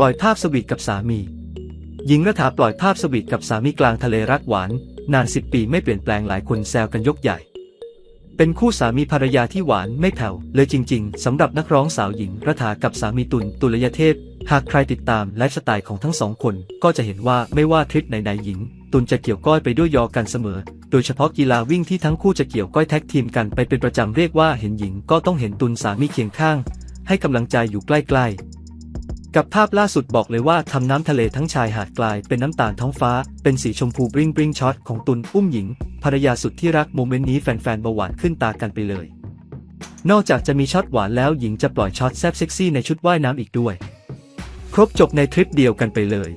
ปล่อยภาพสวีทกับสามี หญิงรัฐาปล่อยภาพสวีทกับสามีกลางทะเลรักหวาน นานสิบปีไม่เปลี่ยนแปลงหลายคนแซวกันยกใหญ่ เป็นคู่สามีภรรยาที่หวานไม่แผ่วเลยจริง ๆสำหรับนักร้องสาวหญิงรัฐากับสามีตุลตุลยเทพ หากใครติดตามไลฟ์สไตล์ของทั้งสองคน ก็จะเห็นว่าไม่ว่าทริปไหนๆหญิง ตุลจะเกี่ยวก้อยไปด้วยยอกันเสมอ โดยเฉพาะกีฬาวิ่งที่ทั้งคู่จะเกี่ยวก้อยแท็กทีมกันไปเป็นประจำเรียกว่าเห็นหญิงก็ต้องเห็นตุลสามีเคียงข้าง ให้กำลังใจอยู่ใกล้ๆ กับภาพล่าสุดบอกเลยว่าทำน้ำทะเลทั้งชายหาดกลายเป็นน้ำตาลท้องฟ้า เป็นสีชมพูบริ้งบริ้งช็อตของตุลอุ้มหญิง ภรรยาสุดที่รักโมเมนต์นี้แฟนๆเบาหวานขึ้นตากันไปเลย นอกจากจะมีช็อตหวานแล้วหญิงจะปล่อยช็อตแซบเซ็กซี่ในชุดว่ายน้ำอีกด้วย ครบจบในทริปเดียวกันไปเลย